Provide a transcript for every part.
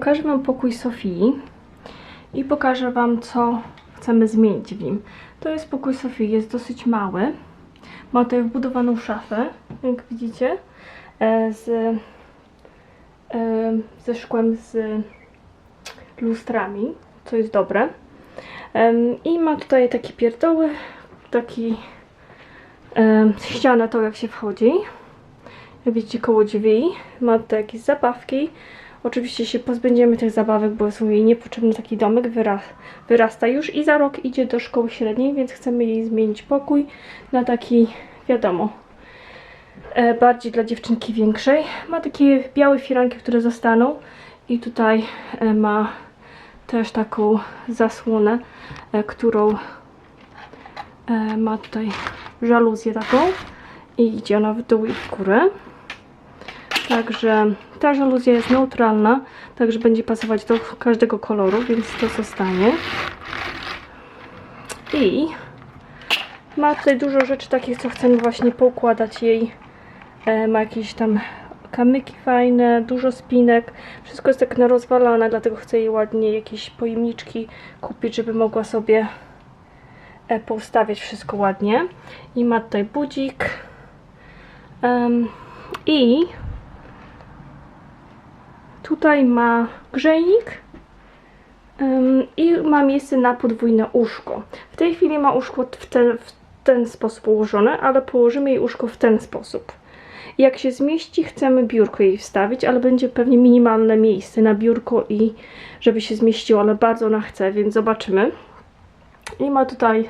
pokażę Wam pokój Sofii i pokażę Wam, co chcemy zmienić w nim. To jest pokój Sofii, jest dosyć mały. Ma tutaj wbudowaną szafę, jak widzicie, e, z, e, ze szkłem z lustrami, co jest dobre. I ma tutaj takie pierdoły, taki em, ścianę to jak się wchodzi. Jak widzicie koło drzwi. Ma tutaj jakieś zabawki. Oczywiście się pozbędziemy tych zabawek, bo są jej niepotrzebny taki domek. Wyra wyrasta już i za rok idzie do szkoły średniej, więc chcemy jej zmienić pokój na taki, wiadomo, e, bardziej dla dziewczynki większej. Ma takie białe firanki, które zostaną i tutaj e, ma też taką zasłonę, e, którą ma tutaj żaluzję taką i idzie ona w dół i w górę. Także ta żaluzja jest neutralna, także będzie pasować do każdego koloru, więc to zostanie. I ma tutaj dużo rzeczy takich, co chcemy właśnie poukładać jej. E, ma jakieś tam kamyki fajne, dużo spinek. Wszystko jest tak narozwalane, dlatego chcę jej ładnie jakieś pojemniczki kupić, żeby mogła sobie e, poustawiać wszystko ładnie. I ma tutaj budzik. Em, I tutaj ma grzejnik. I ma miejsce na podwójne łóżko. W tej chwili ma łóżko w ten, w ten sposób ułożone, ale położymy jej łóżko w ten sposób. Jak się zmieści, chcemy biurko jej wstawić, ale będzie pewnie minimalne miejsce na biurko i żeby się zmieściło, ale bardzo ona chce, więc zobaczymy. I ma tutaj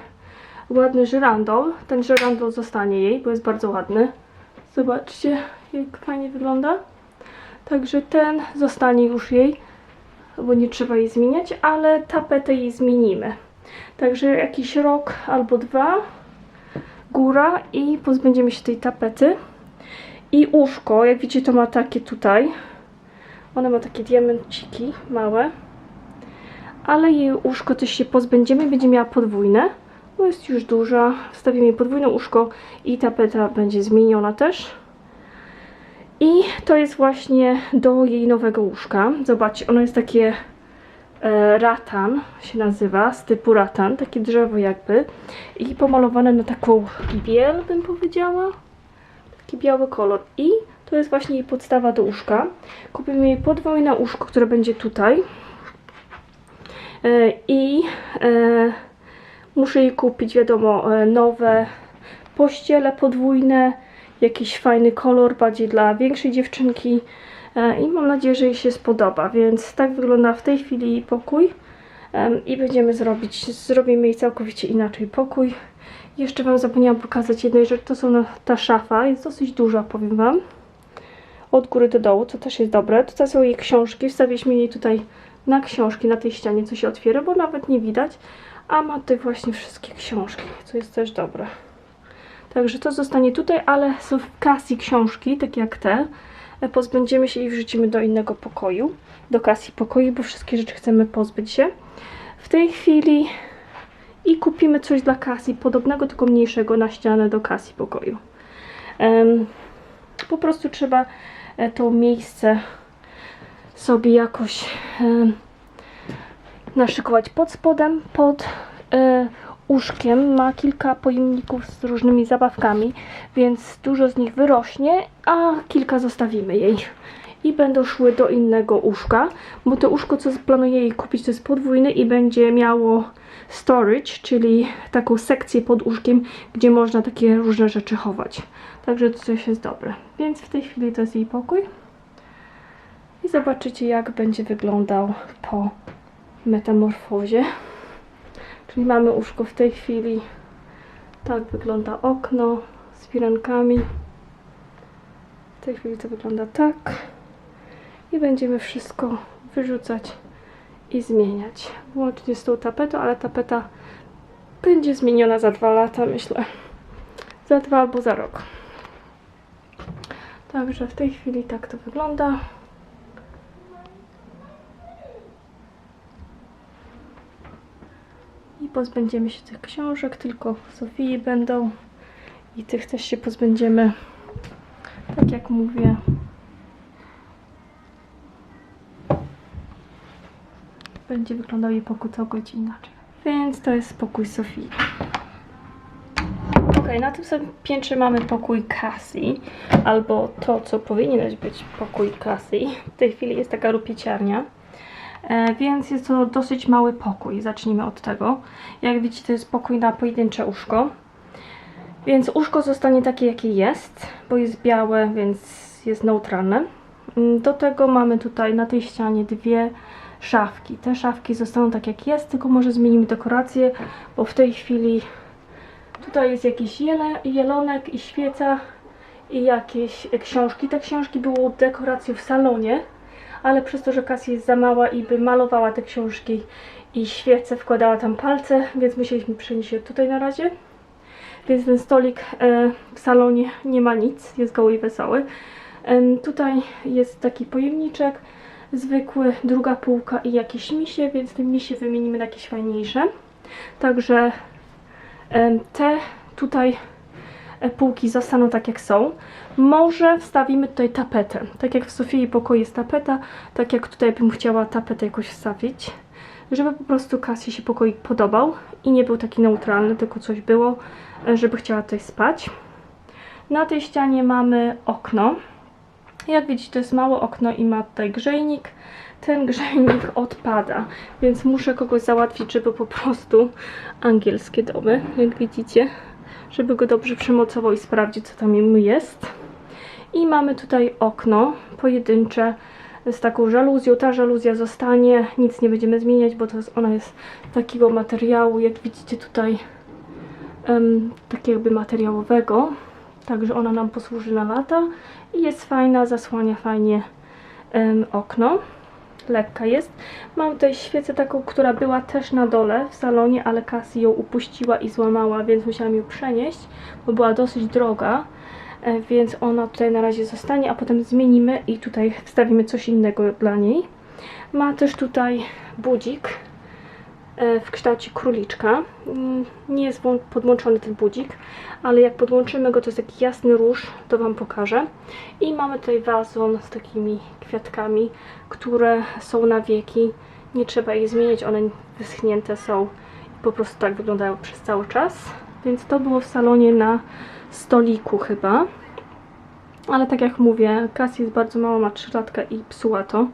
ładny żyrandol. Ten żyrandol zostanie jej, bo jest bardzo ładny. Zobaczcie, jak fajnie wygląda. Także ten zostanie już jej, bo nie trzeba jej zmieniać, ale tapetę jej zmienimy. Także jakiś rok albo dwa, góra i pozbędziemy się tej tapety. I łóżko, jak widzicie, to ma takie tutaj. One ma takie diamenciki małe. Ale jej łóżko też się pozbędziemy, będzie miała podwójne. Bo jest już duża. Wstawimy jej podwójne łóżko i tapeta będzie zmieniona też. I to jest właśnie do jej nowego łóżka. Zobaczcie, ono jest takie e, ratan, się nazywa, z typu ratan, takie drzewo jakby. I pomalowane na taką biel, bym powiedziała taki biały kolor i to jest właśnie jej podstawa do łóżka. Kupimy jej podwójne łóżko, które będzie tutaj E, i e, muszę jej kupić, wiadomo, e, nowe pościele podwójne, jakiś fajny kolor, bardziej dla większej dziewczynki E, i mam nadzieję, że jej się spodoba, więc tak wygląda w tej chwili pokój i będziemy zrobić, zrobimy jej całkowicie inaczej pokój. Jeszcze Wam zapomniałam pokazać jednej rzeczy, to są ta szafa, jest dosyć duża, powiem Wam. Od góry do dołu, co też jest dobre. Tutaj są jej książki, wstawiliśmy jej tutaj na książki, na tej ścianie, co się otwiera, bo nawet nie widać. A ma tutaj właśnie wszystkie książki, co jest też dobre. Także to zostanie tutaj, ale są w kasji książki, takie jak te. E, Pozbędziemy się i wrzucimy do innego pokoju, do kasji pokoju, bo wszystkie rzeczy chcemy pozbyć się. W tej chwili i kupimy coś dla kasji podobnego, tylko mniejszego na ścianę do kasji pokoju. Po prostu trzeba e, to miejsce sobie jakoś naszykować pod spodem, pod łóżkiem. Ma kilka pojemników z różnymi zabawkami, więc dużo z nich wyrośnie, a kilka zostawimy jej. I będą szły do innego łóżka, bo to łóżko, co planuję jej kupić, to jest podwójne i będzie miało storage, czyli taką sekcję pod łóżkiem, gdzie można takie różne rzeczy chować. Także to coś jest dobre. Więc w tej chwili to jest jej pokój. I zobaczycie, jak będzie wyglądał po metamorfozie. Czyli mamy łóżko w tej chwili. Tak wygląda okno z firankami. W tej chwili to wygląda tak. I będziemy wszystko wyrzucać i zmieniać. Łącznie z tą tapetą, ale tapeta będzie zmieniona za dwa lata, myślę. Za dwa albo za rok. Także w tej chwili tak to wygląda. I pozbędziemy się tych książek, tylko Sofii będą. I tych też się pozbędziemy. Tak jak mówię. będzie wyglądał jej pokój całkowicie inaczej. Więc to jest pokój Sofii. Ok, na tym samym piętrze mamy pokój Cassie, albo to, co powinien być pokój Cassie. W tej chwili jest taka rupieciarnia, więc jest to dosyć mały pokój. Zacznijmy od tego. Jak widzicie, to jest pokój na pojedyncze łóżko. Więc łóżko zostanie takie, jakie jest, bo jest białe, więc jest neutralne. Mm, Do tego mamy tutaj na tej ścianie dwie szafki. Te szafki zostaną tak, jak jest, tylko może zmienimy dekorację, bo w tej chwili Tutaj jest jakiś jele, jelonek i świeca i jakieś książki. Te książki były dekoracją w salonie, ale przez to, że Kasia jest za mała i by malowała te książki i świece, wkładała tam palce, więc musieliśmy przenieść je tutaj na razie. Więc ten stolik e, w salonie nie ma nic, jest goły i wesoły. Em, Tutaj jest taki pojemniczek zwykły, druga półka i jakieś misie, więc te misie wymienimy na jakieś fajniejsze. Także Em, Te tutaj e, półki zostaną tak jak są. Może wstawimy tutaj tapetę. Tak jak w Sofii pokoju jest tapeta, tak jak tutaj bym chciała tapetę jakoś wstawić. Żeby po prostu Kasi się pokoik podobał i nie był taki neutralny, tylko coś było, żeby chciała tutaj spać. Na tej ścianie mamy okno. Jak widzicie, to jest małe okno i ma tutaj grzejnik. Ten grzejnik odpada, więc muszę kogoś załatwić, żeby po prostu angielskie domy, jak widzicie, żeby go dobrze przymocował i sprawdzić, co tam jest. I mamy tutaj okno pojedyncze z taką żaluzją. Ta żaluzja zostanie, nic nie będziemy zmieniać, bo jest, ona jest takiego materiału, jak widzicie tutaj, em, takiego jakby materiałowego. Także ona nam posłuży na lata i jest fajna, zasłania fajnie em, okno. Lekka jest. Mam tutaj świecę taką, która była też na dole w salonie, ale Cassie ją upuściła i złamała, więc musiałam ją przenieść, bo była dosyć droga. E, Więc ona tutaj na razie zostanie, a potem zmienimy i tutaj wstawimy coś innego dla niej. Ma też tutaj budzik e, w kształcie króliczka. Mm, Nie jest podłączony ten budzik, ale jak podłączymy go, to jest taki jasny róż, to Wam pokażę. I mamy tutaj wazon z takimi kwiatkami, które są na wieki. Nie trzeba ich zmieniać, one wyschnięte są i po prostu tak wyglądają przez cały czas. Więc to było w salonie na stoliku chyba. Ale tak jak mówię, Cassie jest bardzo mała, ma 3 latka i psuła to,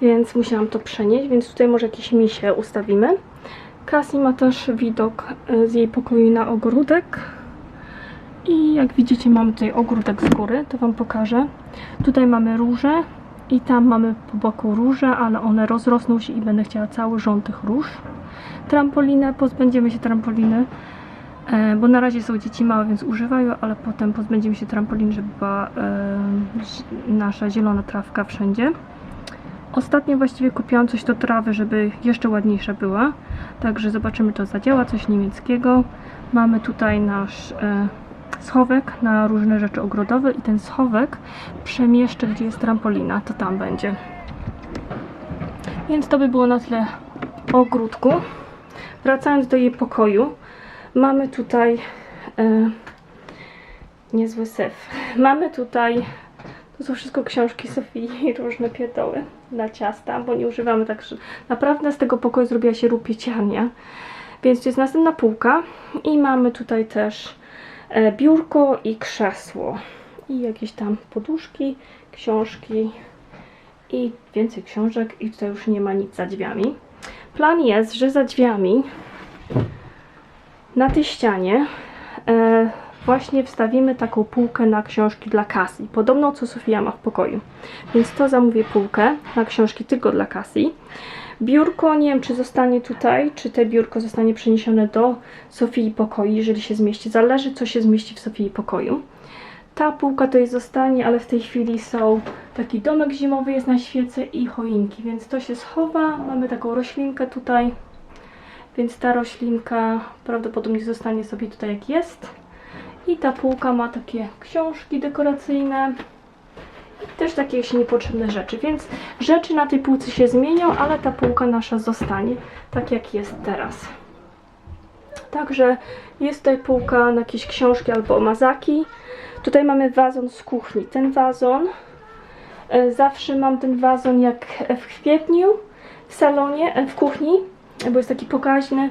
więc musiałam to przenieść, więc tutaj może jakieś misie ustawimy. Cassie ma też widok e, z jej pokoju na ogródek. I jak widzicie mamy tutaj ogródek z góry, to Wam pokażę. Tutaj mamy róże i tam mamy po boku róże, ale one rozrosną się i będę chciała cały rząd tych róż. Trampolinę, pozbędziemy się trampoliny, e, bo na razie są dzieci małe, więc używają, ale potem pozbędziemy się trampolin, żeby była e, nasza zielona trawka wszędzie. Ostatnio właściwie kupiłam coś do trawy, żeby jeszcze ładniejsza była. Także zobaczymy, czy to zadziała. Coś niemieckiego. Mamy tutaj nasz e, schowek na różne rzeczy ogrodowe i ten schowek przemieszczę, gdzie jest trampolina. To tam będzie. Więc to by było na tyle o ogródku. Wracając do jej pokoju. Mamy tutaj e, niezły syf. Mamy tutaj to są wszystko książki Sofii i różne pierdoły dla ciasta, bo nie używamy tak, naprawdę z tego pokoju zrobiła się rupieciarnia. Więc jest następna półka i mamy tutaj też biurko i krzesło. I jakieś tam poduszki, książki i więcej książek i tutaj już nie ma nic za drzwiami. Plan jest, że za drzwiami na tej ścianie e, właśnie wstawimy taką półkę na książki dla Cassie. Podobną co Sofia ma w pokoju. Więc to zamówię półkę na książki tylko dla Cassie. Biurko, nie wiem czy zostanie tutaj, czy te biurko zostanie przeniesione do Sofii pokoju, jeżeli się zmieści. Zależy co się zmieści w Sofii pokoju. Ta półka jest zostanie, ale w tej chwili są taki domek zimowy jest na świece i choinki, więc to się schowa. Mamy taką roślinkę tutaj, więc ta roślinka prawdopodobnie zostanie sobie tutaj jak jest. I ta półka ma takie książki dekoracyjne i też takie jakieś niepotrzebne rzeczy, więc rzeczy na tej półce się zmienią, ale ta półka nasza zostanie tak jak jest teraz. Także jest tutaj półka na jakieś książki albo mazaki. Tutaj mamy wazon z kuchni. Ten wazon, e, zawsze mam ten wazon jak w kwietniu, w salonie, e, w kuchni, bo jest taki pokaźny.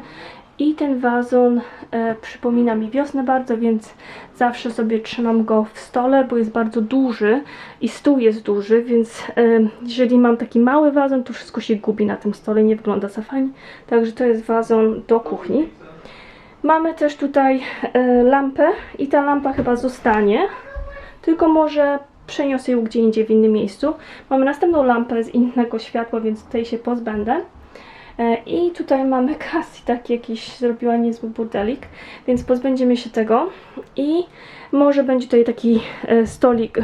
I ten wazon e, przypomina mi wiosnę bardzo, więc zawsze sobie trzymam go w stole, bo jest bardzo duży i stół jest duży, więc e, jeżeli mam taki mały wazon, to wszystko się gubi na tym stole, nie wygląda za fajnie. Także to jest wazon do kuchni. Mamy też tutaj e, lampę i ta lampa chyba zostanie, tylko może przeniosę ją gdzie indziej w innym miejscu. Mamy następną lampę z innego światła, więc tej się pozbędę. E, I tutaj mamy Cassie, taki jakiś zrobiła niezły burdelik, więc pozbędziemy się tego. I może będzie tutaj taki e, stolik.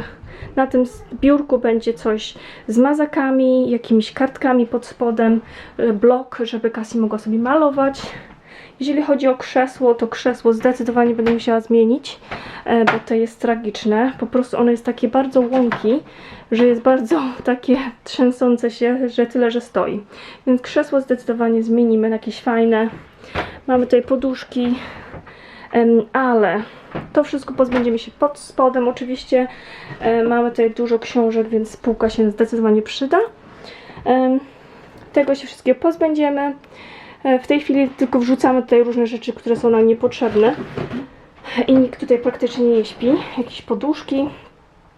Na tym biurku będzie coś z mazakami, jakimiś kartkami pod spodem, e, blok, żeby Cassie mogła sobie malować. Jeżeli chodzi o krzesło, to krzesło zdecydowanie będę musiała zmienić, e, bo to jest tragiczne. Po prostu ono jest takie bardzo łąki, że jest bardzo takie trzęsące się, że tyle, że stoi. Więc krzesło zdecydowanie zmienimy na jakieś fajne. Mamy tutaj poduszki, ale to wszystko pozbędziemy się pod spodem. Oczywiście e, mamy tutaj dużo książek, więc spółka się zdecydowanie przyda. Tego się wszystkiego pozbędziemy. E, W tej chwili tylko wrzucamy tutaj różne rzeczy, które są nam niepotrzebne. I nikt tutaj praktycznie nie śpi. Jakieś poduszki.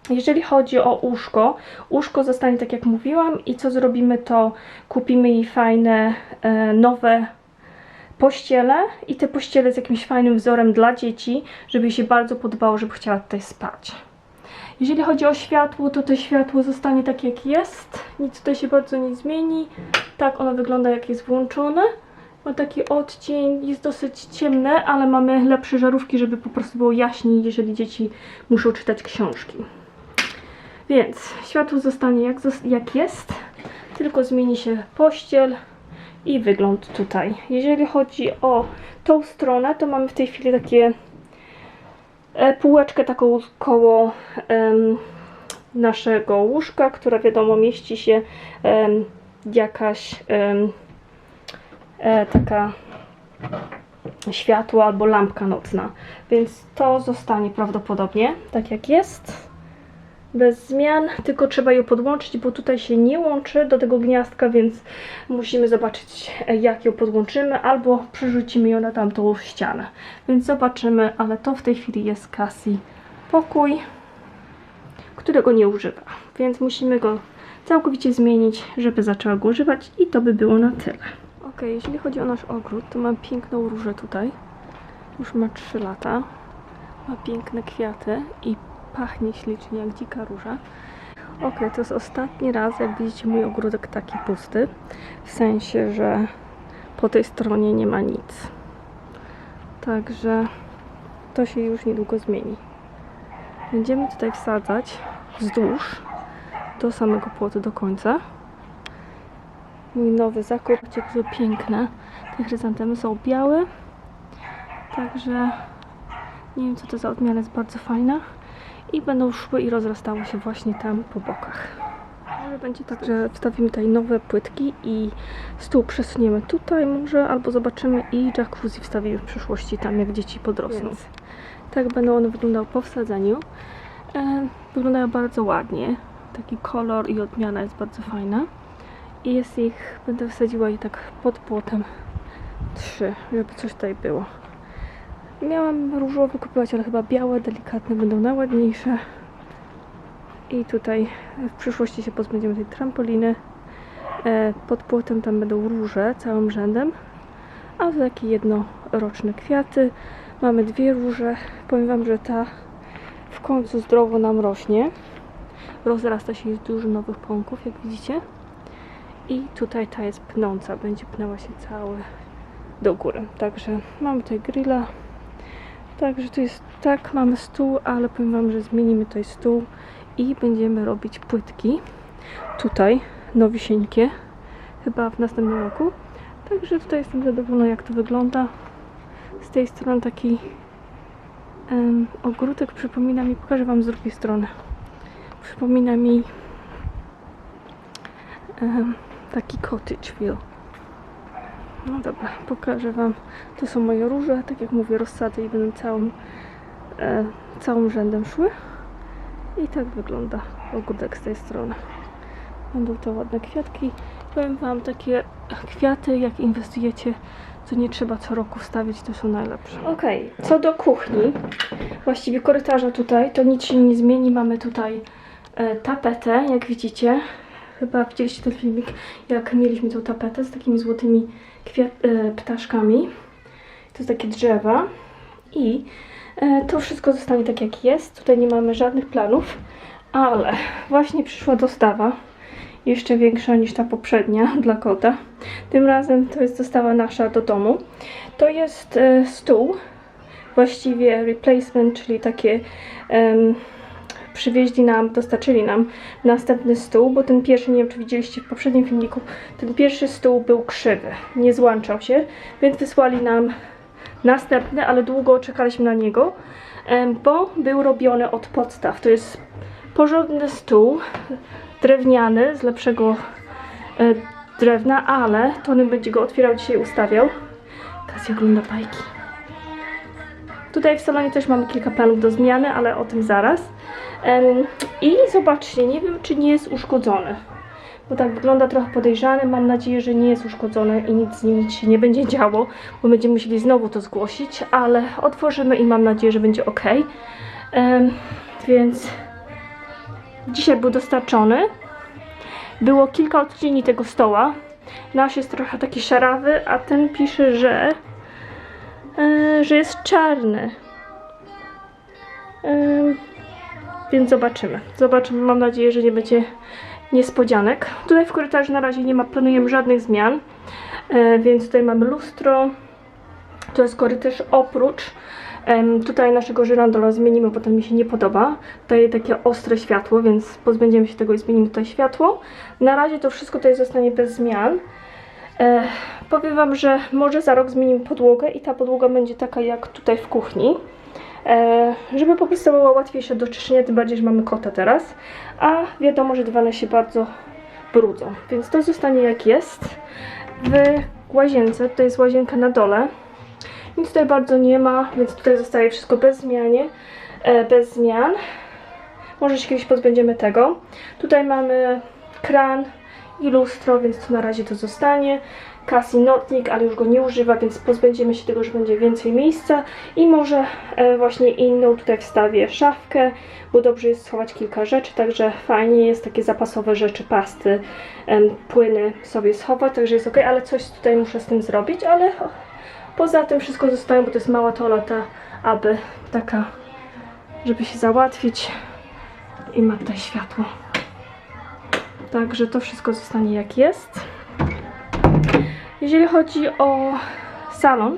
Jeżeli chodzi o łóżko, łóżko zostanie tak jak mówiłam i co zrobimy to kupimy jej fajne, e, nowe pościele i te pościele z jakimś fajnym wzorem dla dzieci, żeby się bardzo podobało, żeby chciała tutaj spać. Jeżeli chodzi o światło, to to światło zostanie tak jak jest. Nic tutaj się bardzo nie zmieni. Tak ono wygląda jak jest włączone. Ma taki odcień, jest dosyć ciemne, ale mamy lepsze żarówki, żeby po prostu było jaśniej, jeżeli dzieci muszą czytać książki. Więc światło zostanie jak, jak jest, tylko zmieni się pościel i wygląd tutaj. Jeżeli chodzi o tą stronę, to mamy w tej chwili takie e, półeczkę taką koło em, naszego łóżka, która wiadomo mieści się em, jakaś em, e, taka światło albo lampka nocna. Więc to zostanie prawdopodobnie tak jak jest. Bez zmian, tylko trzeba ją podłączyć, bo tutaj się nie łączy do tego gniazdka, więc musimy zobaczyć jak ją podłączymy, albo przerzucimy ją na tamtą ścianę. Więc zobaczymy, ale to w tej chwili jest Cassie pokój, którego nie używa. Więc musimy go całkowicie zmienić, żeby zaczęła go używać i to by było na tyle. Ok, jeśli chodzi o nasz ogród, to mam piękną różę tutaj. Już ma 3 lata. Ma piękne kwiaty i pachnie ślicznie jak dzika róża. Ok, to jest ostatni raz, jak widzicie, mój ogródek taki pusty. W sensie, że po tej stronie nie ma nic. Także to się już niedługo zmieni. Będziemy tutaj wsadzać wzdłuż do samego płotu do końca. Mój nowy zakup, to piękne. Te chryzantemy są białe. Także nie wiem co to za odmiana, jest bardzo fajna. I będą szły i rozrastały się właśnie tam po bokach. Może będzie tak, że wstawimy tutaj nowe płytki i stół przesuniemy tutaj może, albo zobaczymy i jacuzzi wstawimy w przyszłości tam, jak dzieci podrosną. Więc tak będą one wyglądały po wsadzeniu. E, wyglądają bardzo ładnie. Taki kolor i odmiana jest bardzo fajna. I jest ich, będę wsadziła je tak pod płotem trzy, żeby coś tutaj było. Miałam różowe kupować, ale chyba białe, delikatne będą najładniejsze. I tutaj w przyszłości się pozbędziemy tej trampoliny. E, Pod płotem tam będą róże całym rzędem, a to takie jednoroczne kwiaty. Mamy dwie róże. Powiem Wam, że ta w końcu zdrowo nam rośnie. Rozrasta się, jest dużo nowych pąków, jak widzicie. I tutaj ta jest pnąca, będzie pnęła się cały do góry. Także mamy tutaj grilla. Także to jest tak, mamy stół, ale powiem Wam, że zmienimy tutaj stół i będziemy robić płytki. Tutaj nowisieńkie, chyba w następnym roku. Także tutaj jestem zadowolona jak to wygląda. Z tej strony taki em, ogródek przypomina mi, pokażę Wam z drugiej strony. Przypomina mi em, taki cottage feel. No dobra, pokażę Wam. To są moje róże, tak jak mówię, rozsady i będą całym, e, całym rzędem szły. I tak wygląda ogródek z tej strony. Będą to ładne kwiatki. Powiem Wam, takie kwiaty, jak inwestujecie, to nie trzeba co roku wstawiać, to są najlepsze. Okej, co do kuchni, właściwie korytarza tutaj, to nic się nie zmieni. Mamy tutaj e, tapetę, jak widzicie. Chyba widzieliście ten filmik, jak mieliśmy tą tapetę z takimi złotymi e, ptaszkami. To jest takie drzewa. I e, to wszystko zostanie tak jak jest. Tutaj nie mamy żadnych planów, ale właśnie przyszła dostawa. Jeszcze większa niż ta poprzednia dla kota. Tym razem to jest dostawa nasza do domu. To jest e, stół, właściwie replacement, czyli takie przywieźli nam, dostarczyli nam następny stół, bo ten pierwszy, nie wiem czy widzieliście w poprzednim filmiku, ten pierwszy stół był krzywy, nie złączał się, więc wysłali nam następny, ale długo czekaliśmy na niego, bo był robiony od podstaw. To jest porządny stół, drewniany, z lepszego e, drewna, ale Tony będzie go otwierał dzisiaj, ustawiał. Kasja ogląda bajki. Tutaj w salonie też mamy kilka planów do zmiany, ale o tym zaraz. I zobaczcie, nie wiem czy nie jest uszkodzony. Bo tak wygląda trochę podejrzany. Mam nadzieję, że nie jest uszkodzony i nic z nim się nie będzie działo, bo będziemy musieli znowu to zgłosić, ale otworzymy i mam nadzieję, że będzie ok. Więc dzisiaj był dostarczony. Było kilka odcieni tego stoła. Nasz jest trochę taki szarawy, a ten pisze, że, e, że jest czarny. Więc zobaczymy. Zobaczymy. Mam nadzieję, że nie będzie niespodzianek. Tutaj w korytarzu na razie nie ma, planujemy żadnych zmian. E, więc tutaj mamy lustro. To jest korytarz oprócz. Tutaj naszego żyrandola zmienimy, bo ten mi się nie podoba. Daje takie ostre światło, więc pozbędziemy się tego i zmienimy tutaj światło. Na razie to wszystko tutaj zostanie bez zmian. E, powiem Wam, że może za rok zmienimy podłogę i ta podłoga będzie taka jak tutaj w kuchni. E, żeby po prostu była łatwiejsza do czyszczenia, tym bardziej, że mamy kota teraz. A wiadomo, że dywany się bardzo brudzą, więc to zostanie jak jest. W łazience, tutaj jest łazienka na dole. Nic tutaj bardzo nie ma, więc tutaj zostaje wszystko bez zmianie, e, bez zmian. Może się kiedyś pozbędziemy tego. Tutaj mamy kran i lustro, więc to na razie to zostanie. Cassie notnik, ale już go nie używa, więc pozbędziemy się tego, że będzie więcej miejsca. I może e, właśnie inną tutaj wstawię szafkę, bo dobrze jest schować kilka rzeczy, także fajnie jest takie zapasowe rzeczy, pasty, płyny sobie schować, także jest ok, ale coś tutaj muszę z tym zrobić, ale poza tym wszystko zostaje, bo to jest mała toaleta, aby taka, żeby się załatwić i ma tutaj światło. Także to wszystko zostanie jak jest. Jeżeli chodzi o salon,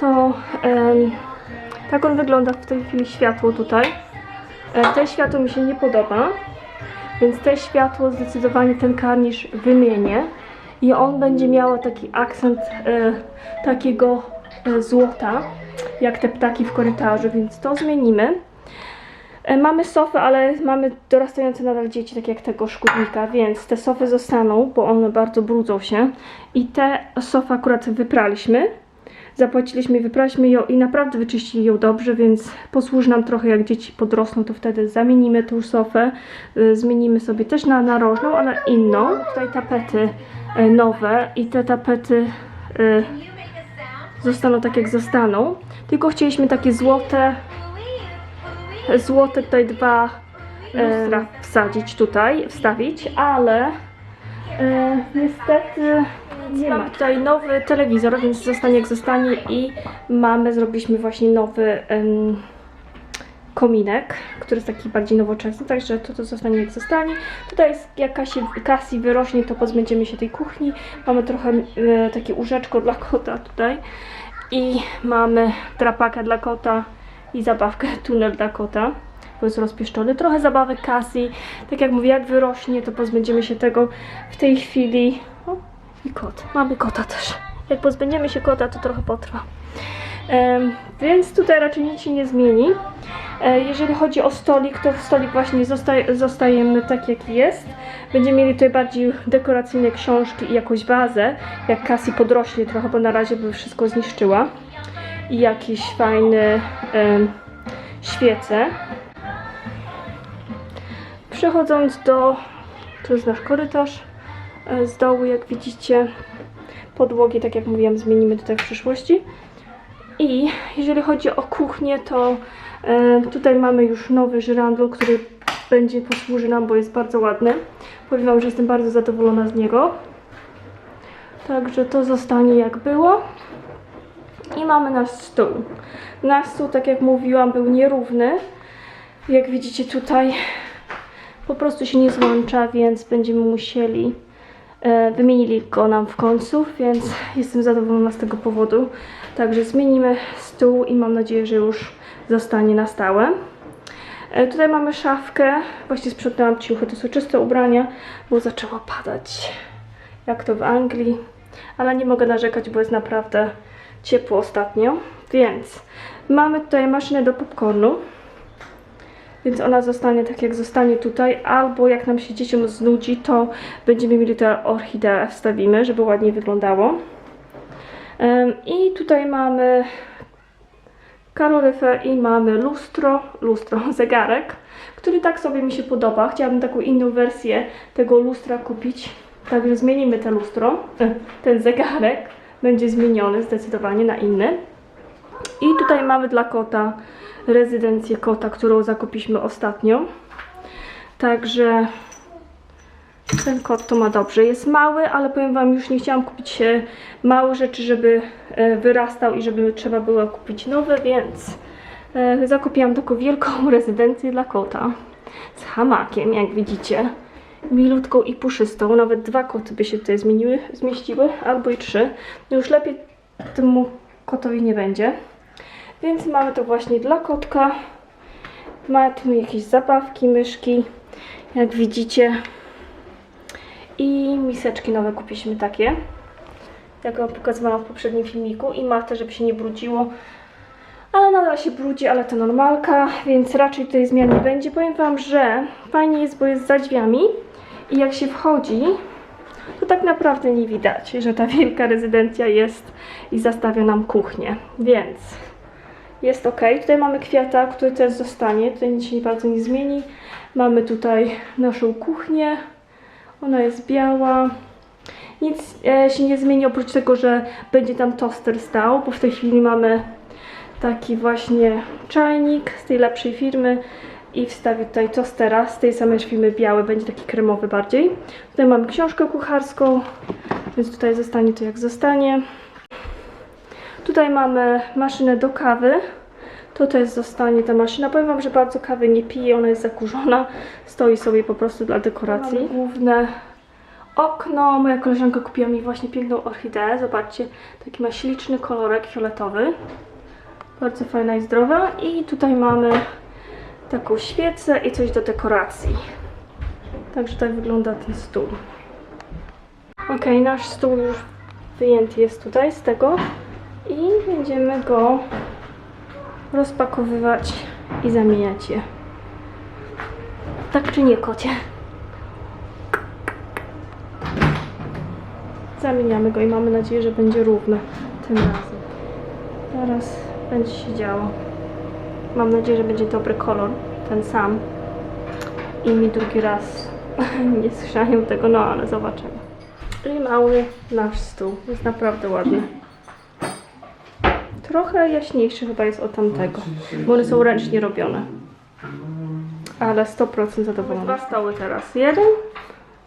to em, tak on wygląda w tej chwili światło tutaj. E, te światło mi się nie podoba, więc te światło zdecydowanie ten karnisz wymienię i on będzie miał taki akcent e, takiego e, złota, jak te ptaki w korytarzu, więc to zmienimy. E, Mamy sofy, ale mamy dorastające nadal dzieci, tak jak tego szkódnika, więc te sofy zostaną, bo one bardzo brudzą się. I te sofy akurat wypraliśmy. Zapłaciliśmy wypraliśmy ją i naprawdę wyczyścili ją dobrze, więc posłuży nam trochę jak dzieci podrosną, to wtedy zamienimy tą sofę. y, Zmienimy sobie też na narożną, ale inną. Tutaj tapety y, nowe i te tapety zostaną tak jak zostaną. Tylko chcieliśmy takie złote, złote tutaj dwa e, wsadzić tutaj, wstawić, ale e, niestety nie ma tutaj nowy telewizor, więc zostanie jak zostanie i mamy, zrobiliśmy właśnie nowy em, kominek, który jest taki bardziej nowoczesny, także to, to zostanie jak zostanie. Tutaj jest, jak Kasi, Kasi wyrośnie, to pozbędziemy się tej kuchni. Mamy trochę e, takie łóżeczko dla kota tutaj i mamy drapaka dla kota i zabawkę tunel dla kota, bo jest rozpieszczony. Trochę zabawek Cassie. Tak jak mówię, jak wyrośnie, to pozbędziemy się tego w tej chwili. O, i kot. Mamy kota też. Jak pozbędziemy się kota, to trochę potrwa. Em, więc tutaj raczej nic się nie zmieni. E, jeżeli chodzi o stolik, to stolik właśnie zostaje, zostajemy tak jak jest. Będziemy mieli tutaj bardziej dekoracyjne książki i jakąś wazę, jak Cassie podrośnie trochę, bo na razie by wszystko zniszczyła. I jakieś fajne świece. Przechodząc do, to jest nasz korytarz, e, z dołu, jak widzicie. Podłogi, tak jak mówiłam, zmienimy tutaj w przyszłości. I jeżeli chodzi o kuchnię, to e, tutaj mamy już nowy żyrandol, który będzie posłuży nam, bo jest bardzo ładny. Powiem Wam, że jestem bardzo zadowolona z niego. Także to zostanie jak było. I mamy nasz stół. Nasz stół, tak jak mówiłam, był nierówny. Jak widzicie tutaj po prostu się nie złącza, więc będziemy musieli e, wymienili go nam w końcu, więc jestem zadowolona z tego powodu. Także zmienimy stół i mam nadzieję, że już zostanie na stałe. E, Tutaj mamy szafkę. Właśnie sprzątałam ciuchy, to są czyste ubrania, bo zaczęło padać. Jak to w Anglii. Ale nie mogę narzekać, bo jest naprawdę ciepło ostatnio. Więc mamy tutaj maszynę do popcornu. Więc ona zostanie tak jak zostanie tutaj, albo jak nam się dzieciom znudzi, to będziemy mieli tę orchideę, wstawimy, żeby ładniej wyglądało. I tutaj mamy kaloryfer i mamy lustro, lustro, zegarek, który tak sobie mi się podoba. Chciałabym taką inną wersję tego lustra kupić, także zmienimy te lustro, ten zegarek będzie zmieniony zdecydowanie na inny. I tutaj mamy dla kota rezydencję kota, którą zakupiliśmy ostatnio. Także ten kot to ma dobrze. Jest mały, ale powiem Wam, już nie chciałam kupić e, małych rzeczy, żeby e, wyrastał i żeby trzeba było kupić nowe, więc e, zakupiłam taką wielką rezydencję dla kota z hamakiem, jak widzicie. Milutką i puszystą. Nawet dwa koty by się tutaj zmieniły, zmieściły, albo i trzy. No już lepiej temu kotowi nie będzie. Więc mamy to właśnie dla kotka. Ma tu jakieś zabawki, myszki, jak widzicie. I miseczki nowe kupiliśmy takie. Jak Wam pokazywałam w poprzednim filmiku. I matę, żeby się nie brudziło. Ale nadal się brudzi, ale to normalka, więc raczej tutaj zmian nie będzie. Powiem Wam, że fajnie jest, bo jest za drzwiami. I jak się wchodzi, to tak naprawdę nie widać, że ta wielka rezydencja jest i zastawia nam kuchnię. Więc jest ok. Tutaj mamy kwiata, który też zostanie. Tutaj nic się nie bardzo nie zmieni. Mamy tutaj naszą kuchnię. Ona jest biała. Nic e, się nie zmieni oprócz tego, że będzie tam toster stał, bo w tej chwili mamy taki właśnie czajnik z tej lepszej firmy i wstawię tutaj tostera z tej samej firmy biały, będzie taki kremowy bardziej. Tutaj mamy książkę kucharską, więc tutaj zostanie to jak zostanie. Tutaj mamy maszynę do kawy. To też zostanie ta maszyna. Powiem Wam, że bardzo kawy nie piję, ona jest zakurzona. Stoi sobie po prostu dla dekoracji. Mamy główne okno. Moja koleżanka kupiła mi właśnie piękną orchideę. Zobaczcie, taki ma śliczny kolorek fioletowy. Bardzo fajna i zdrowa. I tutaj mamy taką świecę i coś do dekoracji. Także tak wygląda ten stół. Ok, nasz stół już wyjęty jest tutaj z tego i będziemy go rozpakowywać i zamieniać je. Tak czy nie, kocie? Zamieniamy go i mamy nadzieję, że będzie równy tym razem. Zaraz będzie się działo. Mam nadzieję, że będzie dobry kolor, ten sam. I mi drugi raz nie schrzanią tego, no ale zobaczymy. I mały nasz stół. Jest naprawdę ładny. Trochę jaśniejszy chyba jest od tamtego, bo one są ręcznie robione. Ale 100% zadowolona. Dwa stoły teraz. Jeden,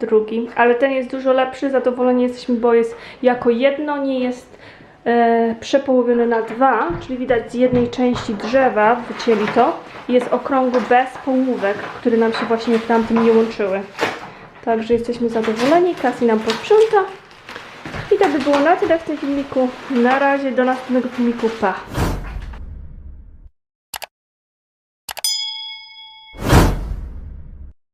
drugi. Ale ten jest dużo lepszy. Zadowoleni jesteśmy, bo jest jako jedno, nie jest e, przepołowiony na dwa, czyli widać z jednej części drzewa, wycięli to. Jest okrągły bez połówek, które nam się właśnie w tamtym nie łączyły. Także jesteśmy zadowoleni. Kasi nam posprząta. I to by było na tyle w tym filmiku. Na razie, do następnego filmiku. Pa!